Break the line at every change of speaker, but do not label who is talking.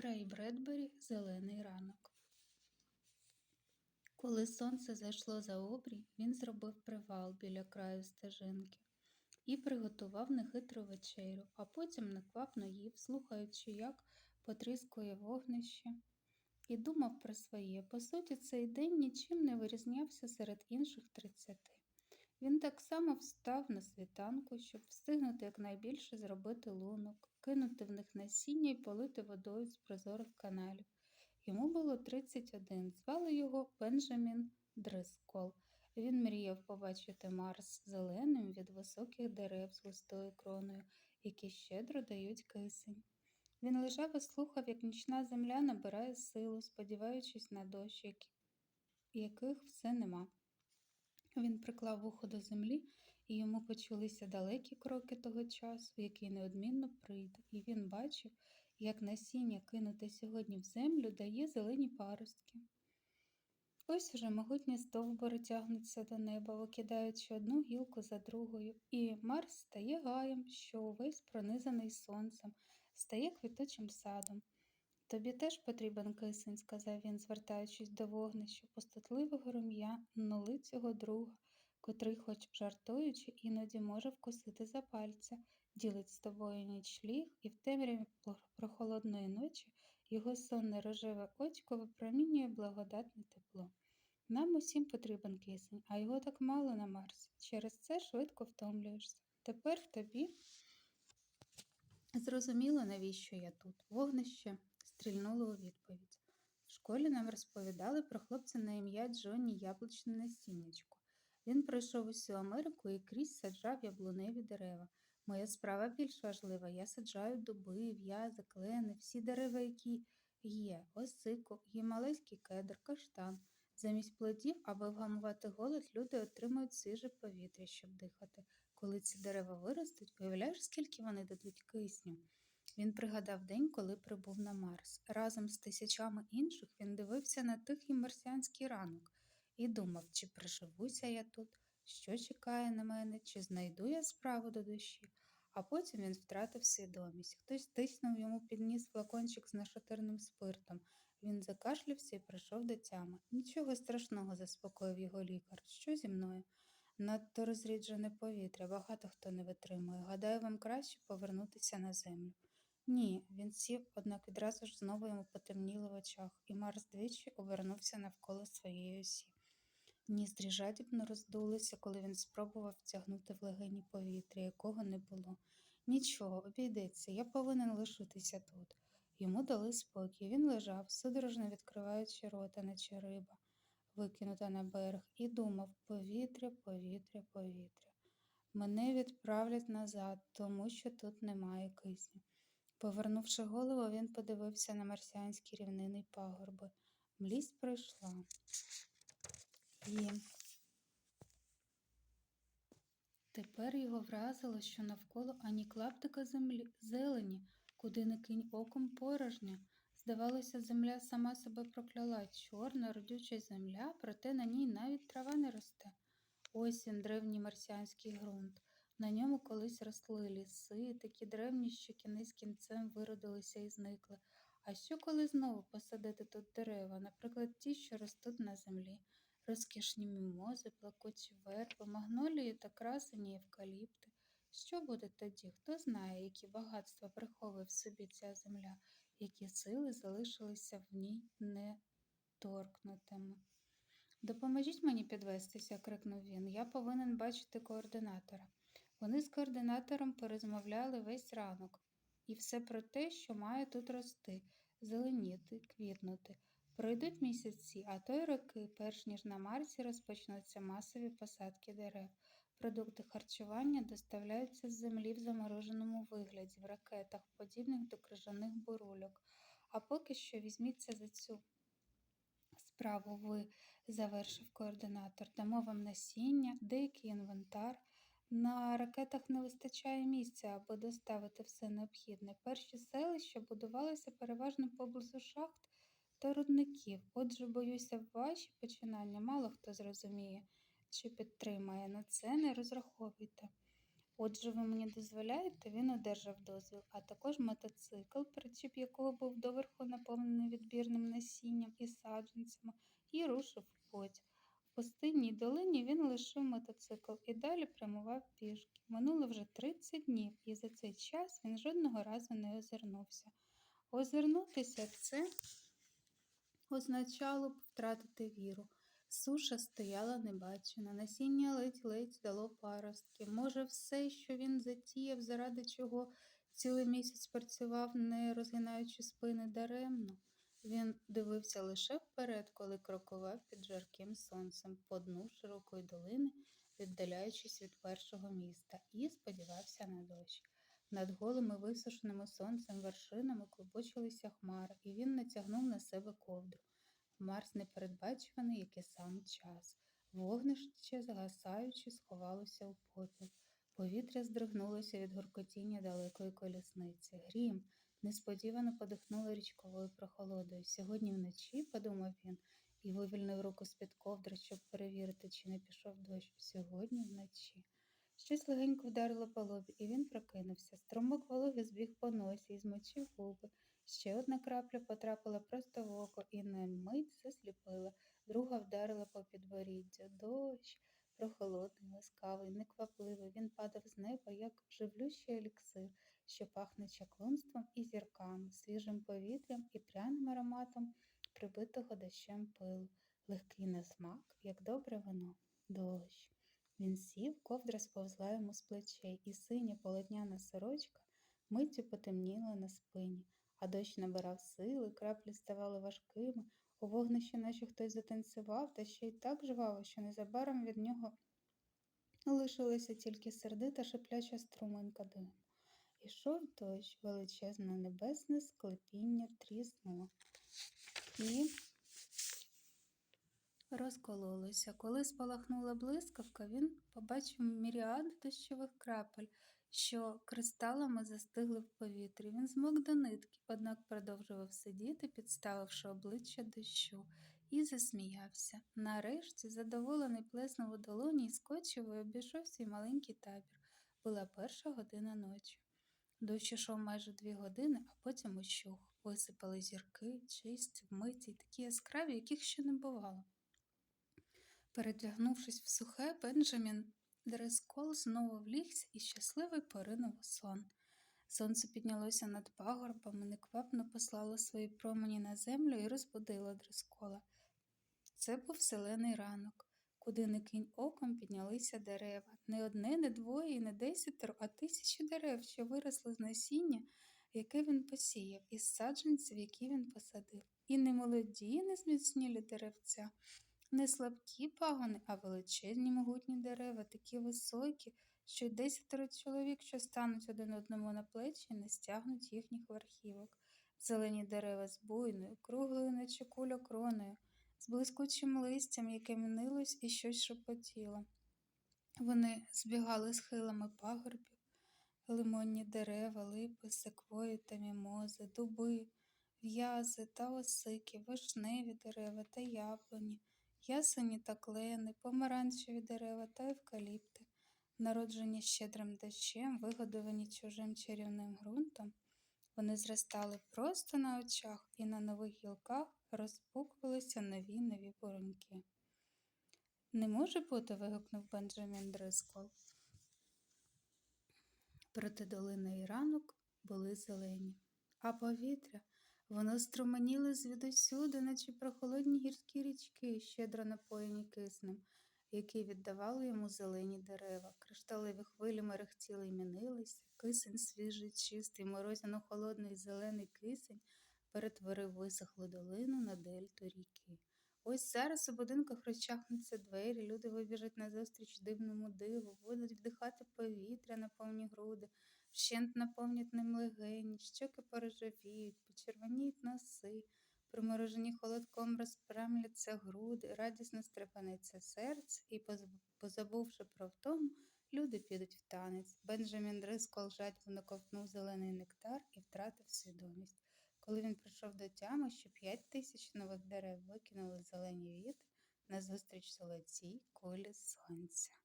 Рей Бредбері Зелений ранок. Коли сонце зайшло за обрій, він зробив привал біля краю стежинки і приготував нехитру вечерю, а потім неквапно їв, слухаючи, як потріскує вогнище, і думав про своє. По суті, цей день нічим не вирізнявся серед інших тридцяти. Він так само встав на світанку, щоб встигнути якнайбільше зробити лунок, кинути в них насіння і полити водою з прозорих каналів. Йому було 31, звали його Бенджамін Дрискол. Він мріяв побачити Марс зеленим від високих дерев з густою кроною, які щедро дають кисень. Він лежав і слухав, як нічна земля набирає силу, сподіваючись на дощ, яких все нема. Він приклав вухо до землі, і йому почулися далекі кроки того часу, який неодмінно прийде, і він бачив, як насіння, кинуте сьогодні в землю, дає зелені паростки. Ось уже могутні стовбури тягнуться до неба, викидаючи одну гілку за другою, і Марс стає гаєм, що увесь пронизаний сонцем, стає квіточим садом. Тобі теж потрібен кисень, сказав він, звертаючись до вогнища, пустотливого рум'яну лицього друга, котрий, хоч жартуючи, іноді може вкусити за пальця, ділить з тобою нічліг, і в темряві прохолодної ночі його сонне рожеве очко випромінює благодатне тепло. Нам усім потрібен кисень, а його так мало на Марсі. Через це швидко втомлюєшся. Тепер тобі зрозуміло, навіщо я тут. Вогнище стрільнуло у відповідь. В школі нам розповідали про хлопця на ім'я Джонні Яблучне насіннячко. Він пройшов усю Америку і крізь саджав яблуневі дерева. Моя справа більш важлива. Я саджаю дуби, в'язи, клени, всі дерева, які є, осику, гімалайський кедр, каштан. Замість плодів, аби вгамувати голод, люди отримують свіже повітря, щоб дихати. Коли ці дерева виростуть, уявляєш, скільки вони дадуть кисню. Він пригадав день, коли прибув на Марс. Разом з тисячами інших він дивився на тихий марсіанський ранок і думав, чи приживуся я тут, що чекає на мене, чи знайду я справу до душі. А потім він втратив свідомість. Хтось тиснув йому під ніс флакончик з нашатирним спиртом. Він закашлявся і прийшов до тями. Нічого страшного, заспокоїв його лікар. Що зі мною? Надто розріджене повітря, багато хто не витримує. Гадаю, вам краще повернутися на землю. Ні, він сів, однак відразу ж знову йому потемніло в очах, і Марс двічі обернувся навколо своєї осі. Ніздрі жадібно роздулися, коли він спробував втягнути в легені повітря, якого не було. Нічого, обійдеться, я повинен лишитися тут. Йому дали спокій. Він лежав, судорожно відкриваючи рота, наче риба, викинута на берег, і думав повітря, повітря, повітря. Мене відправлять назад, тому що тут немає кисню. Повернувши голову, він подивився на марсіанські рівнини й пагорби. Млість пройшла. І тепер його вразило, що навколо ані клаптика землі зелені, куди не кинь оком порожня. Здавалося, земля сама себе прокляла чорна, родюча земля, проте на ній навіть трава не росте. Ось він, древній марсіанський ґрунт. На ньому колись росли ліси, такі древні, що кінець кінцем виродилися і зникли. А що коли знову посадити тут дерева, наприклад, ті, що ростуть на землі, розкішні мімози, плакучі верби, магнолії та красені евкаліпти. Що буде тоді? Хто знає, які багатства приховує в собі ця земля, які сили залишилися в ній неторкнутими. Допоможіть мені підвестися, крикнув він. Я повинен бачити координатора. Вони з координатором порозмовляли весь ранок, і все про те, що має тут рости, зеленіти, квітнути. Пройдуть місяці, а то й роки, перш ніж на Марсі розпочнуться масові посадки дерев. Продукти харчування доставляються з землі в замороженому вигляді, в ракетах, подібних до крижаних бурульок. А поки що візьміться за цю справу ви, завершив координатор, дамо вам насіння, деякий інвентар. На ракетах не вистачає місця, аби доставити все необхідне. Перші селища будувалися переважно поблизу шахт та рудників. Отже, боюся, ваші починання мало хто зрозуміє чи підтримає. На це не розраховуйте. Отже, ви мені дозволяєте, він одержав дозвіл, а також мотоцикл, причіп якого був доверху наповнений відбірним насінням і саджанцями, і рушив у путь. В пустинній долині він лишив мотоцикл і далі прямував пішки. Минуло вже 30 днів, і за цей час він жодного разу не озирнувся. Озирнутися це означало б втратити віру. Суша стояла небачена, насіння ледь-ледь дало паростки. Може, все, що він затіяв, заради чого цілий місяць працював, не розгинаючи спини даремно. Він дивився лише вперед, коли крокував під жарким сонцем по дну широкої долини, віддаляючись від першого міста, і сподівався на дощ. Над голими висушеними сонцем вершинами клубочилися хмари, і він натягнув на себе ковдру. Марс непередбачуваний, як і сам час. Вогнище, згасаючи, сховалося у попіл. Повітря здригнулося від гуркотіння далекої колісниці. Грім несподівано подихнуло річковою прохолодою. Сьогодні вночі, подумав він, і вивільнив руку з-під ковдри, щоб перевірити, чи не пішов дощ. Сьогодні вночі. Щось легенько вдарило по лобі, і він прокинувся. Струмок вологи збіг по носі і змочив губи. Ще одна крапля потрапила просто в око і на мить засліпила, друга вдарила по підборіддю. Дощ, прохолодний, ласкавий, неквапливий, він падав з неба, як живлющий еліксир, що пахне чаклунством і зірками, свіжим повітрям і пряним ароматом прибитого дощем пилу, легкий на смак, як добре вино, дощ. Він сів, ковдра сповзла йому з плечей, і синя полотняна сорочка миттю потемніла на спині а дощ набирав сили, краплі ставали важкими, у вогнищі наче хтось затанцював, та ще й так жваво, що незабаром від нього лишилася тільки сердита шипляча струминка диму. Ішов дощ, величезне небесне склепіння тріснуло і розкололося. Коли спалахнула блискавка, він побачив міріади дощових крапель, що кристалами застигли в повітрі. Він змок до нитки, однак продовжував сидіти, підставивши обличчя дощу, і засміявся. Нарешті, задоволений плеснув у долоні і скочив і обійшов свій маленький табір. Була перша година ночі. Дощ ішов майже дві години, а потім ущух. Висипали зірки, чисті, вмиті, такі яскраві, яких ще не бувало. Передягнувшись в сухе, Бенджамін Дрескол знову влігся і щасливий поринув у сон. Сонце піднялося над пагорбами, неквапно послало свої промені на землю і розбудило Дрескола. Це був зелений ранок, куди не кинь оком піднялися дерева. Не одне, не двоє, не десятеро, а тисячі дерев, що виросли з насіння, яке він посіяв, із саджанців, які він посадив. І не молоді, і не зміцнілі деревця не слабкі пагони, а величезні могутні дерева, такі високі, що й десятеро чоловік, що стануть один одному на плечі, не стягнуть їхніх верхівок. Зелені дерева з буйною, круглою, наче куля кроною, з блискучим листям, яке мінилось і щось шепотіло. Вони збігали схилами пагорбів, лимонні дерева, липи, секвої та мімози, дуби, в'язи та осики, вишневі дерева та яблуні ясені та клени, помаранчеві дерева та евкаліпти, народжені щедрим дощем, вигодовані чужим чарівним ґрунтом, вони зростали просто на очах і на нових гілках розпукувалися нові нові буруньки. Не може бути, вигукнув Бенджамін Дрискол. Проти долини і ранок були зелені, а повітря Воно струменіло звідусюди, наче прохолодні гірські річки, щедро напоєні киснем, які віддавали йому зелені дерева. Кришталеві хвилі мерехтіли й мінилися, кисень свіжий, чистий, морозяно холодний зелений кисень перетворив висохлу долину на дельту ріки. Ось зараз у будинках розчахнуться двері, люди вибіжать назустріч дивному диву, будуть вдихати повітря на повні груди вщент наповнять ним легені, щоки порожевіють, почервоніють носи, приморожені холодком розпрямляться груди, радісно стрепанеться серце, і, позабувши про втому, люди підуть в танець. Бенджамін Дрискол жадібно ковтнув зелений нектар і втратив свідомість. Коли він прийшов до тями, що п'ять тисяч нових дерев викинули зелені віти назустріч золотій кулі сонця.